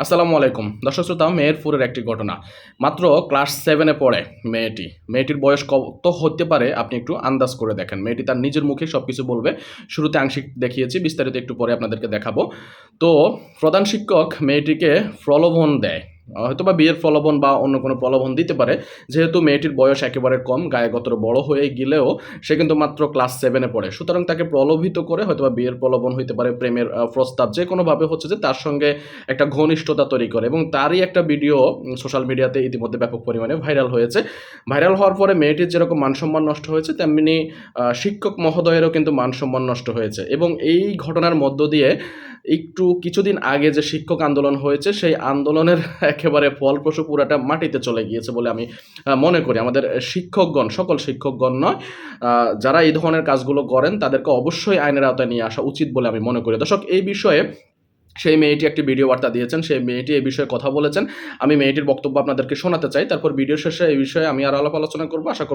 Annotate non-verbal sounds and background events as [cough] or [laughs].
আসসালামু আলাইকুম। দর্শক শ্রোতা, মেহেরপুরের একটি ঘটনা। মাত্র ক্লাস সেভেনে পড়ে মেয়েটি। মেয়েটির বয়স কত হতে পারে, আপনি একটু আন্দাজ করে দেখেন। মেয়েটি তার নিজের মুখে সব কিছু বলবে। শুরুতে আংশিক দেখিয়েছি, বিস্তারিত একটু পরে আপনাদেরকে দেখাবো। তো প্রধান শিক্ষক মেয়েটিকে প্রলোভন দেয়। হয়তো বা বিয়ের প্রলোভন বা অন্য কোনো প্রলোভন দিতে পারে। যেহেতু মেয়েটির বয়স একেবারে কম, গায়ে গতর বড় হয়ে গেলেও সে কিন্তু মাত্র ক্লাস সেভেনে পড়ে। সুতরাং তাকে প্রলোভিত করে হয়তো বা বিয়ের প্রলোভন হইতে পারে প্রেমের প্রস্তাব। যে কোনোভাবে হচ্ছে যে তার সঙ্গে একটা ঘনিষ্ঠতা তৈরি করে এবং তারই একটা ভিডিও সোশ্যাল মিডিয়াতে ইতিমধ্যে ব্যাপক পরিমাণে ভাইরাল হয়েছে। ভাইরাল হওয়ার পরে মেয়েটির যেরকম মানসম্মান নষ্ট হয়েছে, তেমনি শিক্ষক মহোদয়েরও কিন্তু মানসম্মান নষ্ট হয়েছে। এবং এই ঘটনার মধ্য দিয়ে একটু কিছুদিন আগে যে শিক্ষক আন্দোলন হয়েছে, সেই আন্দোলনের [laughs] একেবারে ফলপ্রসূ পুরাটা মাটিতে চলে গিয়েছে বলে আমি মনে করি। আমাদের শিক্ষকগণ, সকল শিক্ষকগণ নয় যারা এই ধরনের কাজগুলো করেন, তাদেরকে অবশ্যই আইনের আওতায় নিয়ে আসা উচিত বলে আমি মনে করি। দর্শক, এই বিষয়ে সেই মেয়েটি একটি ভিডিও বার্তা দিয়েছেন। সেই মেয়েটি এই বিষয়ে কথা বলেছেন। আমি মেয়েটির বক্তব্য আপনাদেরকে শোনাতে চাই। তারপর ভিডিও শেষে এই বিষয়ে আমি আর আলাপ আলোচনা করব। আশা